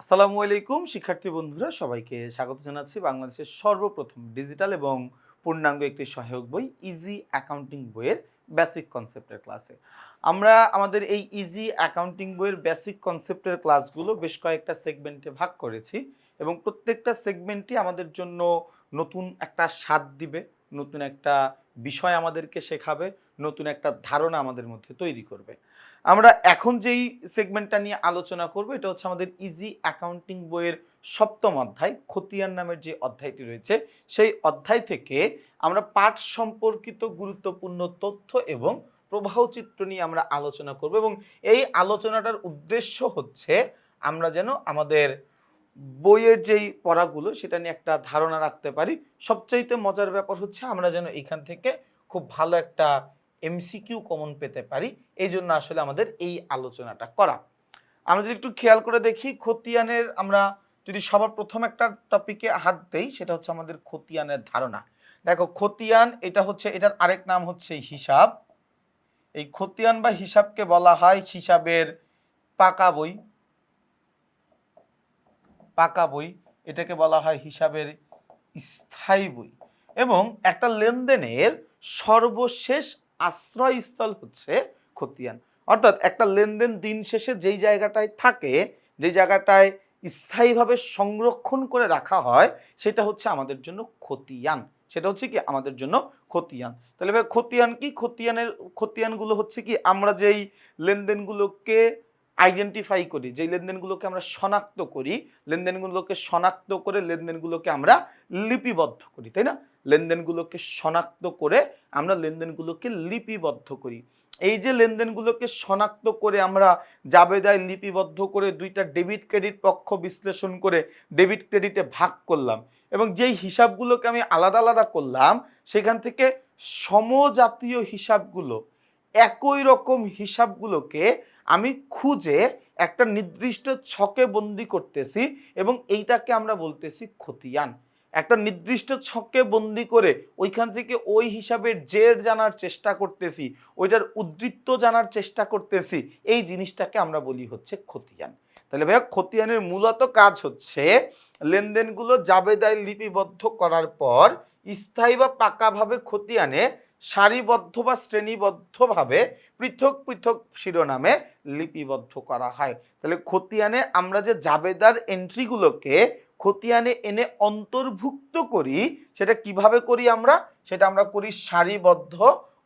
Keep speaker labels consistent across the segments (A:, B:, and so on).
A: আসসালামু আলাইকুম, শিক্ষার্থী বন্ধুরা, সবাইকে স্বাগত জানাচ্ছি বাংলাদেশের সর্বপ্রথম ডিজিটাল এবং পূর্ণাঙ্গ একটি সহায়ক বই ইজি অ্যাকাউন্টিং বইয়ের বেসিক কনসেপ্টের ক্লাসে আমরা আমাদের এই ইজি অ্যাকাউন্টিং বইয়ের বেসিক কনসেপ্টের ক্লাসগুলো বেশ কয়েকটা সেগমেন্টে ভাগ করেছি এবং প্রত্যেকটা সেগমেন্টই আমাদের জন্য নতুন একটা স্বাদ দিবে। নতুন একটা বিষয় আমাদেরকে শেখাবে, নতুন একটা ধারণা আমাদের মধ্যে তৈরি করবে। আমরা এখন যেই সেগমেন্টটা নিয়ে আলোচনা করব, এটা হচ্ছে আমাদের ইজি অ্যাকাউন্টিং বইয়ের সপ্তম অধ্যায়, খতিয়ান নামের যে অধ্যায়টি রয়েছে, সেই অধ্যায় থেকে আমরা পাঠ সম্পর্কিত গুরুত্বপূর্ণ তথ্য এবং প্রবাহ চিত্র নিয়ে আমরা আলোচনা করব এবং এই আলোচনাটার উদ্দেশ্য হচ্ছে আমরা যেন আমাদের বইয়ের যেই পড়াগুলো, সেটা নিয়ে একটা ধারণা রাখতে পারি। সবচাইতে মজার ব্যাপার হচ্ছে আমরা যেন এখান থেকে খুব ভালো একটা এমসিকিউ কমন পেতে পারি। এই জন্য আসলে আমাদের এই আলোচনাটা করা। আমরা যদি একটু খেয়াল করে দেখি, খতিয়ানের আমরা যদি সবার প্রথম একটা টপিকে হাত দেই, সেটা হচ্ছে আমাদের খতিয়ানের ধারণা। দেখো, খতিয়ান, এটা হচ্ছে, এটার আরেক নাম হচ্ছে হিসাব। এই খতিয়ান বা হিসাবকে বলা হয় হিসাবের পাকা বই। পাকা বই, এটাকে বলা হয় হিসাবের স্থায়ী বই এবং একটা লেনদেনের সর্বশেষ আশ্রয়স্থল হচ্ছে খতিয়ান। অর্থাৎ একটা লেনদেন দিন শেষে যেই জায়গাটায় থাকে, যেই জায়গাটায় স্থায়ীভাবে সংরক্ষণ করে রাখা হয়, সেটা হচ্ছে আমাদের জন্য খতিয়ান। সেটা হচ্ছে কি? আমাদের জন্য খতিয়ান। তাহলে ভাই, খতিয়ান কি? খতিয়ানের, খতিয়ানগুলো হচ্ছে কি? আমরা যেই লেনদেনগুলোকে আইডেন্টিফাই করি, যেই লেনদেনগুলোকে আমরা শনাক্ত করি, লেনদেনগুলোকে শনাক্ত করে লেনদেনগুলোকে আমরা লিপিবদ্ধ করি, তাই না? লেনদেনগুলোকে শনাক্ত করে আমরা লেনদেনগুলোকে লিপিবদ্ধ করি। এই যে লেনদেনগুলোকে শনাক্ত করে আমরা জাবেদায় লিপিবদ্ধ করে দুইটা ডেবিট ক্রেডিট পক্ষ বিশ্লেষণ করে ডেবিট ক্রেডিটে ভাগ করলাম এবং যেই হিসাবগুলোকে আমি আলাদা আলাদা করলাম, সেখান থেকে সমজাতীয় হিসাবগুলো, একই রকম হিসাবগুলোকে আমি খুঁজে একটা নির্দিষ্ট ছকে বন্দি করতেছি এবং এইটাকে আমরা বলতেছি খতিয়ান। একটা নির্দিষ্ট ছকে বন্দি করে ওইখান থেকে ওই হিসাবে জের জানার চেষ্টা করতেছি, ওইটার উদ্বৃত্ত জানার চেষ্টা করতেছি, এই জিনিসটাকে আমরা বলি হচ্ছে খতিয়ান। তাহলে ভাইয়া খতিয়ানের মূলত কাজ হচ্ছে লেনদেনগুলো জাবেদায় লিপিবদ্ধ করার পর স্থায়ী বা পাকাভাবে খতিয়ানে সারিবদ্ধ বা শ্রেণীবদ্ধভাবে পৃথক পৃথক শিরোনামে লিপিবদ্ধ করা হয়। তাহলে খতিয়ানে আমরা যে জাবেদার এন্ট্রিগুলোকে খতিয়ানে এনে অন্তর্ভুক্ত করি, সেটা কীভাবে করি আমরা? সেটা আমরা করি সারিবদ্ধ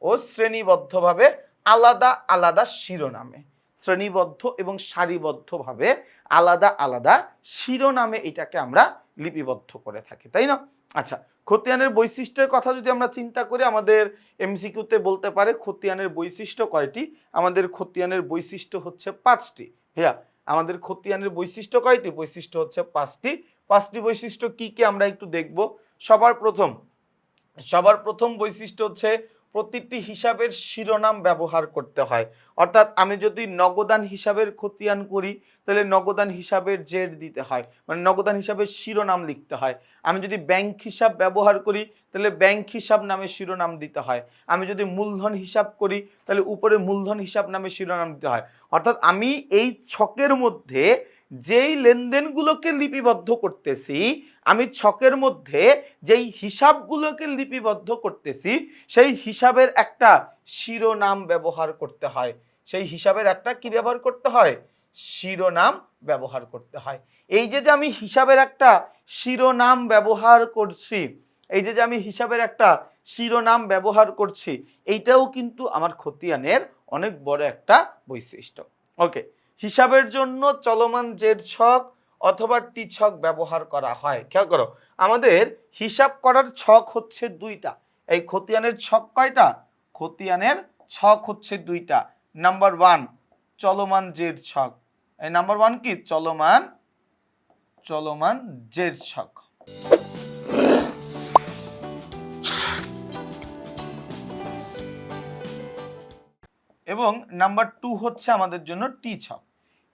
A: ও শ্রেণীবদ্ধভাবে আলাদা আলাদা শিরোনামে। শ্রেণীবদ্ধ এবং সারিবদ্ধভাবে আলাদা আলাদা শিরোনামে এটাকে আমরা লিপিবদ্ধ করে থাকে, তাই না? আচ্ছা খতিয়ানের বৈশিষ্ট্যের কথা যদি আমরা চিন্তা করি, আমাদের এমসিকিউতে বলতে পারে খতিয়ানের বৈশিষ্ট্য কয়টি? আমাদের খতিয়ানের বৈশিষ্ট্য হচ্ছে পাঁচটি। হ্যাঁ আমাদের খতিয়ানের বৈশিষ্ট্য কয়টি? বৈশিষ্ট্য হচ্ছে পাঁচটি। পাঁচটি বৈশিষ্ট্য কি কি আমরা একটু দেখব। সবার প্রথম সবার প্রথম বৈশিষ্ট্য হচ্ছে প্রতিটি হিসাবের শিরোনাম ব্যবহার করতে হয়। অর্থাৎ আমি যদি নগদান হিসাবের খতিয়ান করি, তাহলে নগদান হিসাবের জেড দিতে হয়। মানে নগদান হিসাবের শিরোনাম লিখতে হয়। আমি যদি ব্যাংক হিসাব ব্যবহার করি, তাহলে ব্যাংক হিসাব নামে শিরোনাম দিতে হয়। আমি যদি মূলধন হিসাব করি, তাহলে উপরে মূলধন হিসাব নামে শিরোনাম দিতে হয়। অর্থাৎ আমি এই ছকের মধ্যে যেই লেনদেনগুলোকে লিপিবদ্ধ করতেছি, আমি ছকের মধ্যে যেই হিসাবগুলোকে লিপিবদ্ধ করতেছি, সেই হিসাবের একটা শিরোনাম ব্যবহার করতে হয়। সেই হিসাবের একটা কি ব্যবহার করতে হয়? শিরোনাম ব্যবহার করতে হয়। এই যে যে আমি হিসাবের একটা শিরোনাম ব্যবহার করছি, এই যে যে আমি হিসাবের একটা শিরোনাম ব্যবহার করছি, এইটাও কিন্তু আমার খতিয়ানের অনেক বড় একটা বৈশিষ্ট্য। ওকে হিসাবের জন্য চলমান জের ছক অথবা টি ছক ব্যবহার করা হয়। খেয়াল করো, আমাদের হিসাব করার ছক হচ্ছে দুইটা। এই খতিয়ানের ছক কয়টা? খতিয়ানের ছক হচ্ছে দুইটা। নাম্বার ওয়ান চলমান জের ছক। এই নাম্বার ওয়ান কি? চলমান চলমান জের ছক। এবং নাম্বার টু হচ্ছে আমাদের জন্য টি ছক।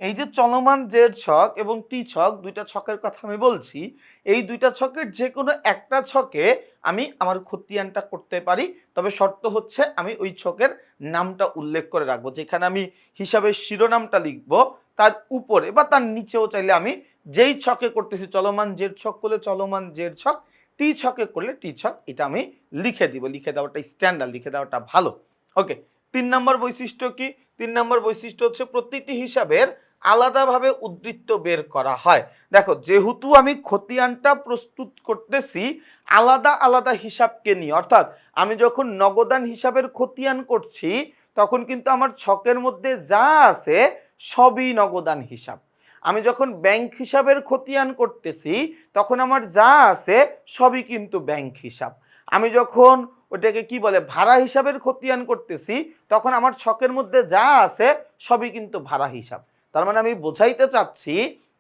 A: এই যে চলমান জের ছক এবং টি ছক, দুইটা ছকের কথা আমি বলছি, এই দুইটা ছকের যে কোনো একটা ছকে আমি আমার খতিয়ানটা করতে পারি, তবে শর্ত হচ্ছে আমি ওই ছকের নামটা উল্লেখ করে রাখব, যেখানে আমি হিসাবের শিরোনামটা লিখব, তার উপরে বা তার নিচেও চাইলে আমি যেই ছকে করতেছি, চলমান জের ছক করলে চলমান জের ছক, টি ছকে করলে টি ছক, এটা আমি লিখে দিব, লিখে দেওয়াটা স্ট্যান্ডার্ড লিখে দেওয়াটা ভালো। ওকে তিন নম্বর বৈশিষ্ট্য কি? তিন নম্বর বৈশিষ্ট্য হচ্ছে প্রতিটি হিসাবের আলাদাভাবে উদ্বৃত্ত বের করা হয়। দেখো, যেহেতু আমি খতিয়ানটা প্রস্তুত করতেছি, আলাদা আলাদা হিসাবকে নিয়ে, অর্থাৎ আমি যখন নগদান হিসাবের খতিয়ান করছি, তখন কিন্তু আমার ছকের মধ্যে যা আছে, সবই নগদান হিসাব। আমি যখন ব্যাংক হিসাবের খতিয়ান করতেছি, তখন আমার যা আছে, সবই কিন্তু ব্যাংক হিসাব। আমি যখন ওটাকে কি বলে, ভাড়া হিসাবের খতিয়ান করতেছি, তখন আমার ছকের মধ্যে যা আছে, সবই কিন্তু ভাড়া হিসাব। তার মানে আমি বোঝাইতে চাচ্ছি,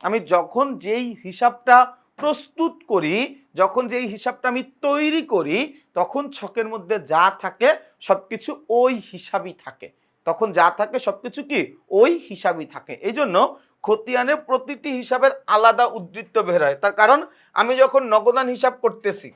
A: আমি যখন যেই হিসাবটা প্রস্তুত করি, যখন যেই হিসাবটা আমি তৈরি করি, তখন ছকের মধ্যে যা থাকে সব কিছু ওই হিসাবই থাকে। তখন যা থাকে সব কিছু কি? ওই হিসাবই থাকে। এই জন্য খতিয়ানে প্রতিটি হিসাবের আলাদা উদ্বৃত্ত বের হয়। তার কারণ আমি যখন নগদান হিসাব করতেছি,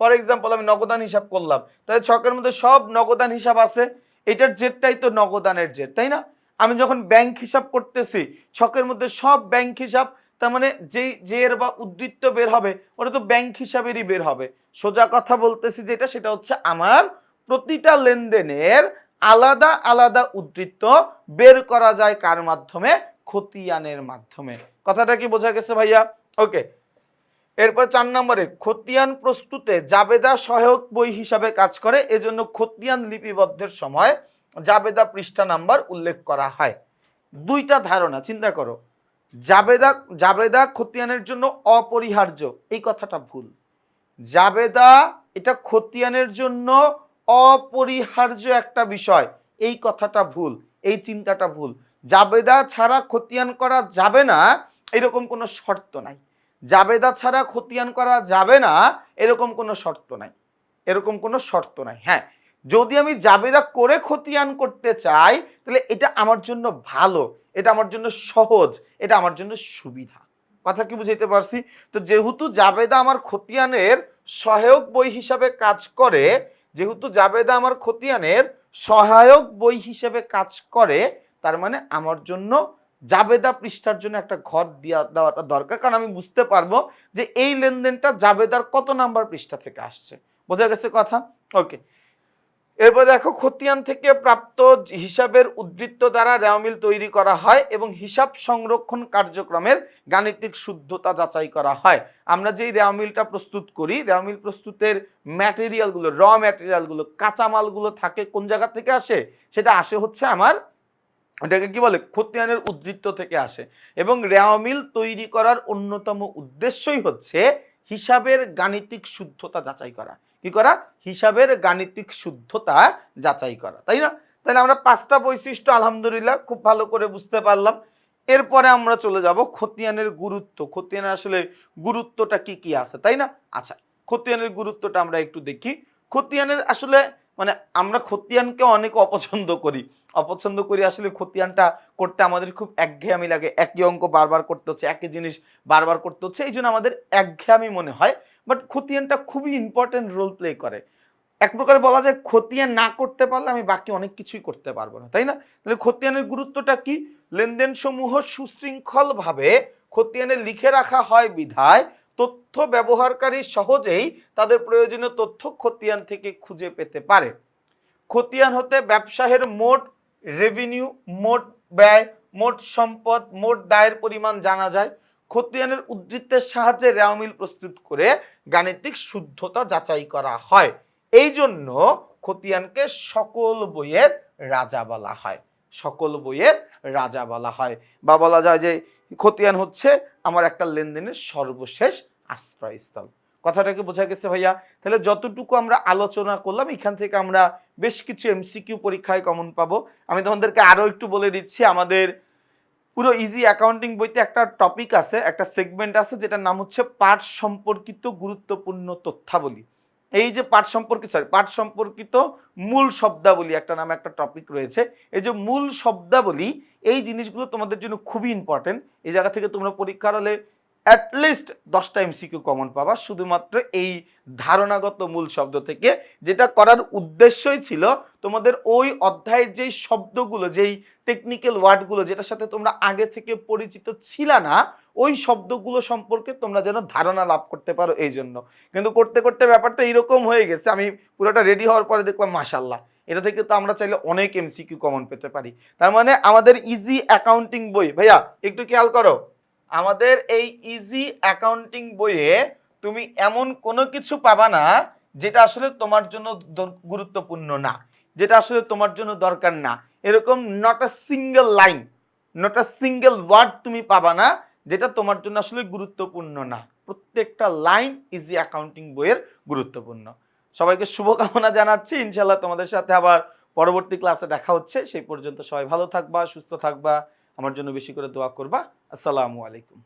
A: ফর এক্সাম্পল আমি নগদান হিসাব করলাম, তাহলে ছকের মধ্যে সব নগদান হিসাব আছে, এটার জেটটাই তো নগদানের জেট তাই না? আমি যখন ব্যাংক হিসাব করতেছি, ছকের মধ্যে সব ব্যাংক হিসাব, তার মানে যেই জের বা উদ্ধৃত্ত বের হবে, ওটা তো ব্যাংক হিসাবেরই বের হবে। সোজা কথা বলতেছি যেটা, সেটা হচ্ছে আমার প্রতিটা লেনদেনের আলাদা আলাদা উদ্ধৃত্ত বের করা যায় কার মাধ্যমে? খতিয়ানের মাধ্যমে। কথাটা কি বোঝা গেছে ভাইয়া? ওকে এরপর চার নম্বরে, খতিয়ান প্রস্তুতে জাবেদা সহায়ক বই হিসাবে কাজ করে, এজন্য খতিয়ান লিপিবদ্ধের সময় জাবেদা পৃষ্ঠা নাম্বার উল্লেখ করা হয়। দুইটা ধারণা, চিন্তা করো। জাবেদা জাবেদা খতিয়ানের জন্য অপরিহার্য, এই কথাটা ভুল। জাবেদা এটা খতিয়ানের জন্য অপরিহার্য একটা বিষয়, এই কথাটা ভুল, এই চিন্তাটা ভুল। জাবেদা ছাড়া খতিয়ান করা যাবে না, এরকম কোনো শর্ত নাই। জাবেদা ছাড়া খতিয়ান করা যাবে না, এরকম কোনো শর্ত নাই। এরকম কোনো শর্ত নাই হ্যাঁ। যদি আমি জাবেদা করে খতিয়ান করতে চাই, তাহলে এটা আমার জন্য ভালো, এটা আমার জন্য সহজ, এটা আমার জন্য সুবিধা। কথা কি বুঝাইতে পারছি? তো যেহেতু জাবেদা আমার খতিয়ানের সহায়ক বই হিসাবে কাজ করে, যেহেতু জাবেদা আমার খতিয়ানের সহায়ক বই হিসেবে কাজ করে, তার মানে আমার জন্য জাবেদা পৃষ্ঠার জন্য একটা ঘর দিয়া দেওয়াটা দরকার। কারণ আমি বুঝতে পারব যে এই লেনদেনটা জাবেদার কত নাম্বার পৃষ্ঠা থেকে আসছে। বোঝা গেছে কথা? ওকে এরপর দেখো খতিয়ান থেকে প্রাপ্ত হিসাবের উদ্ধৃত্ত দ্বারা রেওমিল তৈরি করা হয় এবং হিসাব সংরক্ষণ কার্যক্রমের গাণিতিক শুদ্ধতা যাচাই করা হয়। আমরা যেই রেওমিলটা প্রস্তুত করি রেওমিল প্রস্তুতের ম্যাটেরিয়ালগুলো, র ম্যাটেরিয়ালগুলো কাঁচামালগুলো থাকে কোন জায়গা থেকে আসে? সেটা আসে হচ্ছে আমার এটাকে কি বলে? খতিয়ানের উদ্ধৃত্ত থেকে আসে। এবং রেওমিল তৈরি করার অন্যতম উদ্দেশ্যই হচ্ছে হিসাবের গাণিতিক শুদ্ধতা যাচাই করা। কি করা? হিসাবের গাণিতিক শুদ্ধতা যাচাই করা, তাই না? তাহলে আমরা পাঁচটা বৈশিষ্ট্য আলহামদুলিল্লাহ খুব ভালো করে বুঝতে পারলাম। এরপরে আমরা চলে যাব খতিয়ানের গুরুত্ব। খতিয়ানের আসলে গুরুত্বটা কি কি আছে, তাই না? আচ্ছা খতিয়ানের গুরুত্বটা আমরা একটু দেখি। খতিয়ানের আসলে মানে আমরা খতিয়ানকে অনেক অপছন্দ করি। অপছন্দ করি আসলে খতিয়ানটা করতে আমাদের খুব একঘেয়ামি লাগে। একই অঙ্ক বারবার করতে হচ্ছে, একই জিনিস বারবার করতে হচ্ছে, এই জন্য আমাদের একঘেয়ামি মনে হয়। বাট খতিয়ানটা খুবই ইম্পর্টেন্ট রোল প্লে করে। এক প্রকার বলা যায় খতিয়ান না করতে পারলে আমি বাকি অনেক কিছুই করতে পারব না, তাই না? তাহলে খতিয়ানের গুরুত্বটা কি? লেনদেন সমূহ সুশৃঙ্খলভাবে খতিয়ানে লিখে রাখা হয় বিধায় তথ্য ব্যবহারকারী সহজেই তাদের প্রয়োজনীয় তথ্য খতিয়ান থেকে খুঁজে পেতে পারে। খতিয়ান হতে ব্যবসায়ের মোট রেভিনিউ মোট ব্যয়, মোট সম্পদ, মোট দায়ের পরিমাণ জানা যায়। খতিয়ানের উদ্ধৃত্তের সাহায্যে রেওমিল প্রস্তুত করে গাণিতিক শুদ্ধতা যাচাই করা হয়। এই জন্য খতিয়ানকে সকল বইয়ের রাজা বলা হয়। সকল বইয়ের রাজা বলা হয়। বা বলা যায় যে খতিয়ান হচ্ছে আমার একটা লেনদেনের সর্বশেষ আশ্রয়স্থল। কথাটা কি বোঝা গেছে ভাইয়া? তাহলে যতটুকু আমরা আলোচনা করলাম, এখান থেকে আমরা বেশ কিছু এমসিকিউ পরীক্ষায় কমন পাবো। আমি তোমাদেরকে আরও একটু বলে দিচ্ছি, আমাদের পুরো ইজি অ্যাকাউন্টিং বইতে একটা টপিক আছে, একটা সেগমেন্ট আছে যেটার নাম হচ্ছে পাঠ সম্পর্কিত গুরুত্বপূর্ণ তথ্যাবলী। এই যে পাঠ সম্পর্কিত সরি পাঠ সম্পর্কিত মূল শব্দাবলী একটা নামে একটা টপিক রয়েছে। এই যে মূল শব্দাবলী, এই জিনিসগুলো তোমাদের জন্য খুবই ইম্পর্টেন্ট এই জায়গা থেকে তোমরা পরীক্ষার হলে অ্যাটলিস্ট দশটা এমসিকিউ কমন পাবা। শুধুমাত্র এই ধারণাগত মূল শব্দ থেকে যেটা করার উদ্দেশ্যই ছিল তোমাদের ওই অধ্যায়ের যেই শব্দগুলো, যেই টেকনিক্যাল ওয়ার্ডগুলো যেটার সাথে তোমরা আগে থেকে পরিচিত ছিল না, ওই শব্দগুলো সম্পর্কে তোমরা যেন ধারণা লাভ করতে পারো এই জন্য। কিন্তু করতে করতে ব্যাপারটা এরকম হয়ে গেছে, আমি পুরোটা রেডি হওয়ার পরে দেখলাম মাসাল্লাহ এটা থেকে তো আমরা চাইলে অনেক এমসিকিউ কমন পেতে পারি। তার মানে আমাদের ইজি অ্যাকাউন্টিং বই, ভাইয়া, একটু খেয়াল করো। আমাদের এই ইজি অ্যাকাউন্টিং বইয়ে তুমি এমন কোনো কিছু পাবা না যেটা আসলে তোমার জন্য গুরুত্বপূর্ণ না, যেটা আসলে তোমার জন্য দরকার না। এরকম not a single line not a single word তুমি পাবা না যেটা তোমার জন্য আসলে গুরুত্বপূর্ণ না। প্রত্যেকটা লাইন ইজি অ্যাকাউন্টিং বইয়ের গুরুত্বপূর্ণ। সবাইকে শুভকামনা জানাচ্ছি। ইনশাল্লাহ তোমাদের সাথে আবার পরবর্তী ক্লাসে দেখা হচ্ছে। সেই পর্যন্ত সবাই ভালো থাকবা, সুস্থ থাকবা। আমার জন্য বেশি করে দোয়া করবা। আসসালামু আলাইকুম।